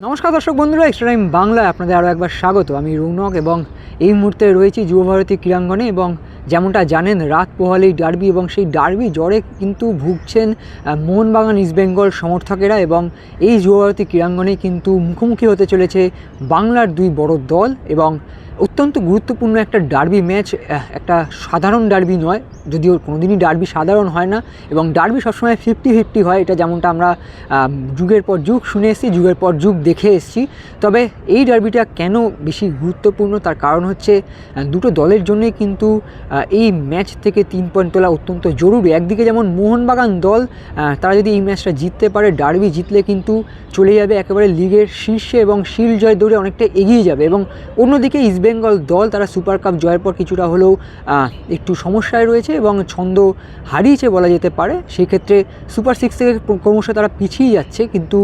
নমস্কার দর্শক বন্ধুরা এক্সট্রা টাইম বাংলায় আপনাদের আরও একবার স্বাগত। আমি রৌনক এবং এই মুহূর্তে রয়েছি যুবভারতী ক্রীড়াঙ্গনে এবং যেমনটা জানেন, রাত পোহালেই ডার্বি এবং সেই ডার্বি জ্বরে কিন্তু ভুগছেন মোহনবাগান ইস্টবেঙ্গল সমর্থকেরা এবং এই যুবভারতী ক্রীড়াঙ্গনে কিন্তু মুখোমুখি হতে চলেছে বাংলার দুই বড় দল এবং অত্যন্ত গুরুত্বপূর্ণ একটা ডার্বি ম্যাচ একটা সাধারণ ডার্বি নয়, যদিও কোনোদিনই ডার্বি সাধারণ হয় না, এবং ডার্বি সবসময় ফিফটি ফিফটি হয়, এটা যেমনটা আমরা যুগের পর যুগ শুনে এসেছি, যুগের পর যুগ দেখে এসেছি। তবে এই ডার্বিটা কেন বেশি গুরুত্বপূর্ণ? তার কারণ হচ্ছে দুটো দলের জন্যই কিন্তু এই ম্যাচ থেকে তিন পয়েন্ট তোলা অত্যন্ত জরুরি। একদিকে যেমন মোহনবাগান দল তারা যদি এই ম্যাচটা জিততে পারে, ডার্বি জিতলে কিন্তু চলে যাবে একেবারে লিগের শীর্ষে এবং শিল জয় দৌড়ে অনেকটা এগিয়ে যাবে এবং অন্যদিকে ইস্টবেঙ্গল দল তারা সুপার কাপ জয়ের পর কিছুটা হলেও একটু সমস্যায় রয়েছে এবং ছন্দ হারিয়েছে বলা যেতে পারে। সেই ক্ষেত্রে সুপার সিক্স থেকে ক্রমশ তারা পিছিয়ে যাচ্ছে। কিন্তু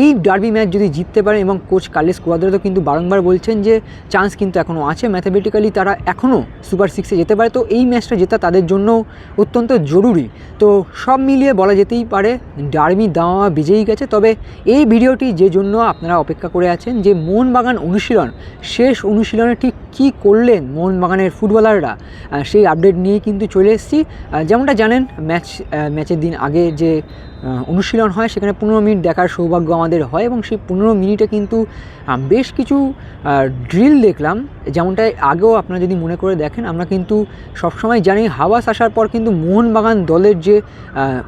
এই ডার্বি ম্যাচ যদি জিততে পারে এবং কোচ কার্লেস কুয়াদ্রা তো কিন্তু বারংবার বলছেন যে, চান্স কিন্তু এখনও আছে। ম্যাথামেটিক্যালি তারা এখনও সুপার সিক্সে যেতে পারে। তো এই ম্যাচটা জেতা তাদের জন্য অত্যন্ত জরুরি। তো সব মিলিয়ে বলা যেতেই পারে, ডার্বি দাওয়া বেজেই গেছে। তবে এই ভিডিওটি যে জন্য আপনারা অপেক্ষা করে আছেন, যে মোহনবাগান অনুশীলন, শেষ অনুশীলনে ঠিক কী করলেন মোহনবাগানের ফুটবলাররা? সেই আপডেট নিয়ে কিন্তু চলে এসেছি। যেমনটা জানেন ম্যাচ ম্যাচের দিন আগে যে অনুশীলন হয়, সেখানে পনেরো মিনিট দেখার সৌভাগ্য আমাদের হয় এবং সেই পনেরো মিনিটে কিন্তু বেশ কিছু ড্রিল দেখলাম। যেমনটা আগেও আপনারা যদি মনে করে দেখেন, আমরা কিন্তু সবসময় জানি হাওয়াস আসার পর কিন্তু মোহনবাগান দলের যে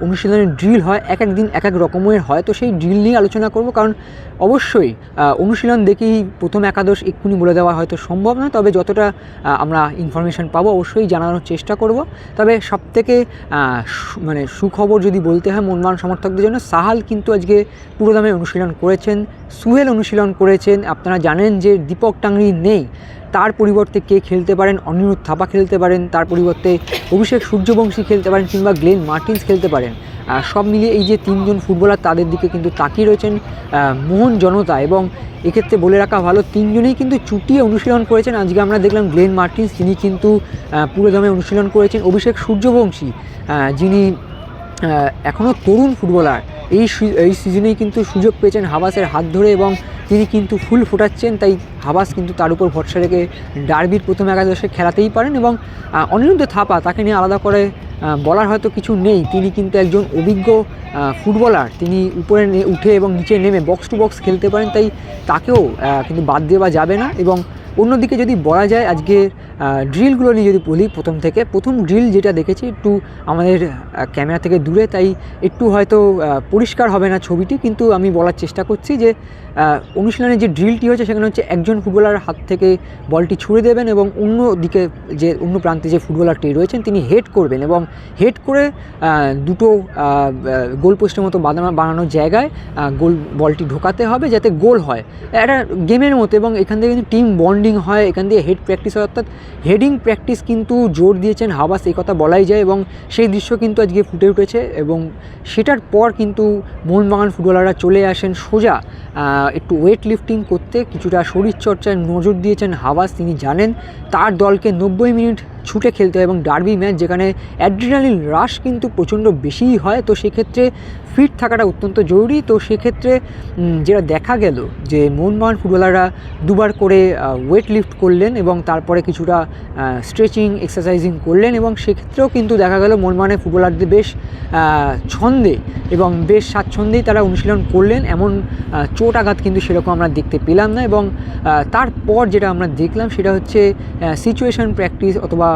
অনুশীলনের ড্রিল হয়, এক এক দিন এক এক রকমের হয়। তো সেই ড্রিল নিয়ে আলোচনা করব, কারণ অবশ্যই অনুশীলন দেখেই প্রথম একাদশ এক্ষুনি বলে দেওয়া হয়তো সম্ভব না তবে যতটা আমরা ইনফরমেশন পাবো, অবশ্যই জানানোর চেষ্টা করব। তবে সবথেকে মানে সুখবর যদি বলতে হয় মনমান সমর্থকদের জন্য সাহাল কিন্তু আজকে পুরোদমে অনুশীলন করেছেন, সুহেল অনুশীলন করেছেন। আপনারা জানেন যে দীপক টাংরি নেই, তার পরিবর্তে কে খেলতে পারেন? অনিরুদ্ধ থাপা খেলতে পারেন, তার পরিবর্তে অভিষেক সূর্যবংশী খেলতে পারেন কিংবা গ্লেন মার্টিন্স খেলতে পারেন। সব মিলিয়ে এই যে তিনজন ফুটবলার তাদের দিকে কিন্তু তাকিয়ে রয়েছেন মোহন জনতা এবং এক্ষেত্রে বলে রাখা ভালো, তিনজনেই কিন্তু চুটিয়ে অনুশীলন করেছেন। আজকে আমরা দেখলাম গ্লেন মার্টিন্স, তিনি কিন্তু পুরোদমে অনুশীলন করেছেন। অভিষেক সূর্যবংশী যিনি এখনও তরুণ ফুটবলার। এই এই সিজনেই কিন্তু সুযোগ পেয়েছেন হাবাসের হাত ধরে এবং তিনি কিন্তু ফুল ফোটাচ্ছেন, তাই হাবাস কিন্তু তার উপর ভরসা রেখে ডার্বির প্রথম একাদশে খেলাতেই পারেন এবং অনিরুদ্ধ থাপা তাকে নিয়ে আলাদা করে বলার হয়তো কিছু নেই। তিনি কিন্তু একজন অভিজ্ঞ ফুটবলার। তিনি উপরে উঠে এবং নিচে নেমে বক্স টু বক্স খেলতে পারেন, তাই তাকেও কিন্তু বাদ দেওয়া যাবে না এবং অন্যদিকে যদি বলা যায় আজকে ড্রিলগুলো নিয়ে যদি বলি প্রথম থেকে, প্রথম ড্রিল যেটা দেখেছি একটু আমাদের ক্যামেরা থেকে দূরে, তাই একটু হয়তো পরিষ্কার হবে না ছবিটি, কিন্তু আমি বলার চেষ্টা করছি যে অনুশীলনে যে ড্রিলটি হয়েছে সেখানে হচ্ছে একজন ফুটবলার হাত থেকে বলটি ছুড়ে দেবেন এবং অন্য দিকে যে, অন্য প্রান্তে যে ফুটবলারটি রয়েছেন তিনি হেড করবেন এবং হেড করে দুটো গোল পোস্টের মতো বানানো বানানোর জায়গায় গোল, বলটি ঢোকাতে হবে যাতে গোল হয়। একটা গেমের মতো এবং এখান থেকে কিন্তু টিম বন্ডিং হয়, এখান দিয়ে হেড প্র্যাকটিস হয়, অর্থাৎ হেডিং প্র্যাকটিস কিন্তু জোর দিয়েছেন হাবাস এই কথা বলাই যায় এবং সেই দৃশ্য কিন্তু আজকে ফুটে উঠেছে এবং সেটার পর কিন্তু মোহনবাগান ফুটবলাররা চলে আসেন সোজা। একটু ওয়েট লিফটিং করতে, কিছুটা শরীরচর্চায় নজর দিয়েছেন হাবাস তিনি জানেন। তার দলকে নব্বই মিনিট ছুটে খেলতে হয় এবং ডার্বি ম্যাচ যেখানে অ্যাড্রিনালিন রাশ কিন্তু প্রচণ্ড বেশিই হয়, তো সেক্ষেত্রে ফিট থাকাটা অত্যন্ত জরুরি। তো সেক্ষেত্রে যেটা দেখা গেল যে মোহনবাগান ফুটবলাররা দুবার করে ওয়েট লিফট করলেন এবং তারপরে কিছুটা স্ট্রেচিং এক্সারসাইজিং করলেন এবং সেক্ষেত্রেও কিন্তু দেখা গেল মোহনবাগানের ফুটবলারদের বেশ ছন্দে এবং বেশ স্বাচ্ছন্দ্যেই তারা অনুশীলন করলেন। এমন চোট আঘাত কিন্তু সেরকম আমরা দেখতে পেলাম না এবং তারপর যেটা আমরা দেখলাম সেটা হচ্ছে সিচুয়েশন প্র্যাকটিস অথবা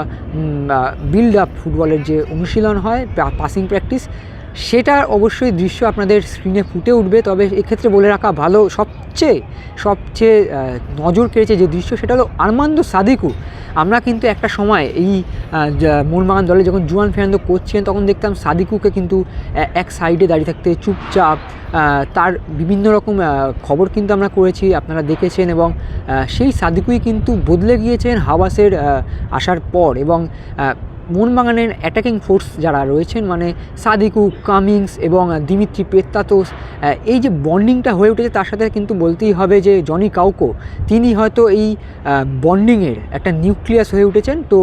বিল্ড আপ ফুটবলের যে অনুশীলন হয় পাসিং প্র্যাকটিস সেটার অবশ্যই দৃশ্য আপনাদের স্ক্রিনে ফুটে উঠবে, তবে এক্ষেত্রে বলে রাখা ভালো, সবচেয়ে সবচেয়ে নজর কেড়েছে যে দৃশ্য সেটা হলো আরমান্দ সাদিকু। আমরা কিন্তু একটা সময় এই মোহনবাগান দলে যখন জুয়ান ফেরান্দো কোচ ছিলেন তখন দেখতাম সাদিকুকে কিন্তু এক সাইডে দাঁড়িয়ে থাকতে চুপচাপ তার বিভিন্ন রকম খবর কিন্তু আমরা করেছি, আপনারা দেখেছেন এবং সেই সাদিকুই কিন্তু বদলে গিয়েছেন হাওয়াসের আসার পর এবং মোহনবাগানের অ্যাটাকিং ফোর্স যারা রয়েছেন মানে সাদিকু, কামিংস এবং দিমিত্রি পেত্তাতোস এই যে বন্ডিংটা হয়ে উঠেছে, তার সাথে কিন্তু বলতেই হবে যে জনি কাউকো, তিনি হয়তো এই বন্ডিংয়ের একটা নিউক্লিয়াস হয়ে উঠেছেন। তো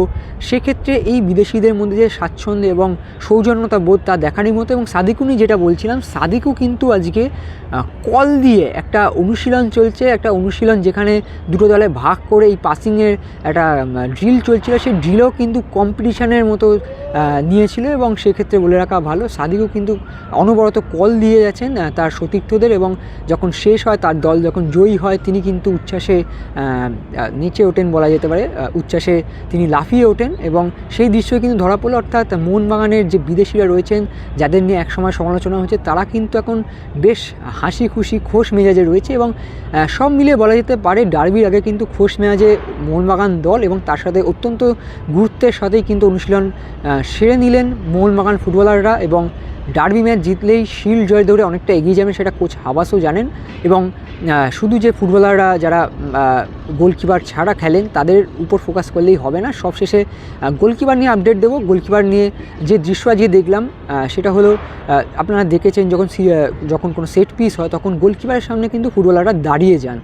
সেক্ষেত্রে এই বিদেশিদের মধ্যে যে স্বাচ্ছন্দ্য এবং সৌজন্যতা বোধ তা দেখারই মতো, এবং সাদিকুনি যেটা বলছিলাম, সাদিকু কিন্তু আজকে কল দিয়ে একটা অনুশীলন চলছে, একটা অনুশীলন যেখানে দুটো দলে ভাগ করে এই পাসিংয়ের একটা ড্রিল চলছিল। সেই ড্রিলও কিন্তু কম্পিটিশনের মতো নিয়েছিল এবং সেক্ষেত্রে বলে রাখা ভালো। সাদিকও কিন্তু অনবরত কল দিয়ে যাচ্ছেন তার সতীর্থদের এবং যখন শেষ হয় তার দল যখন জয়ী হয় তিনি কিন্তু উচ্ছ্বাসে আহ, ওঠেন বলা যেতে পারে। উচ্ছ্বাসে তিনি লাফিয়ে ওঠেন এবং সেই দৃশ্য কিন্তু ধরা পড়ল। অর্থাৎ মোহনবাগানের যে বিদেশিরা রয়েছেন যাদের নিয়ে একসময় সমালোচনা হচ্ছে তারা কিন্তু এখন বেশ হাসি খুশি খোশ মেজাজে রয়েছে এবং সব মিলিয়ে বলা যেতে পারে ডার্বির আগে কিন্তু খোশ মেজাজে মোহনবাগান দল এবং তার সাথে অত্যন্ত গুরুত্বের সাথেই কিন্তু অনুশীলন সেরে নিলেন মোহনবাগান ফুটবলাররা এবং ডার্বি ম্যাচ জিতলেই শিল জয় দৌড়ে অনেকটা এগিয়ে যাবেন সেটা কোচ হাবাসও জানেন এবং শুধু যে ফুটবলাররা যারা গোলকিপার ছাড়া খেলেন তাদের উপর ফোকাস করলেই হবে না। সবশেষে গোলকিপার নিয়ে আপডেট দেবো। গোলকিপার নিয়ে যে দৃশ্য আজকে দেখলাম সেটা হলো আপনারা দেখেছেন যখন যখন কোনো সেট পিস হয় তখন গোলকিপারের সামনে কিন্তু ফুটবলাররা দাঁড়িয়ে যান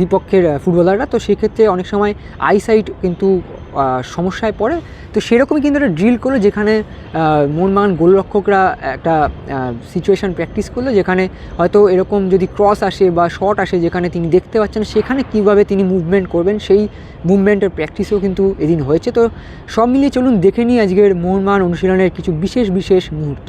বিপক্ষের ফুটবলাররা। তো সেক্ষেত্রে অনেক সময় আইসাইট কিন্তু সমস্যায় পড়ে, তো সেরকমই কিন্তু একটা ড্রিল করল যেখানে মোহনবাগান গোলরক্ষকরা একটা সিচুয়েশান প্র্যাকটিস করল যেখানে হয়তো এরকম যদি ক্রস আসে বা শট আসে যেখানে তিনি দেখতে পাচ্ছেন, সেখানে কীভাবে তিনি মুভমেন্ট করবেন, সেই মুভমেন্টের প্র্যাকটিসও কিন্তু এদিন হয়েছে। তো সব মিলিয়ে চলুন দেখে নিই আজকের মোহনবাগান অনুশীলনের কিছু বিশেষ বিশেষ মুহূর্ত।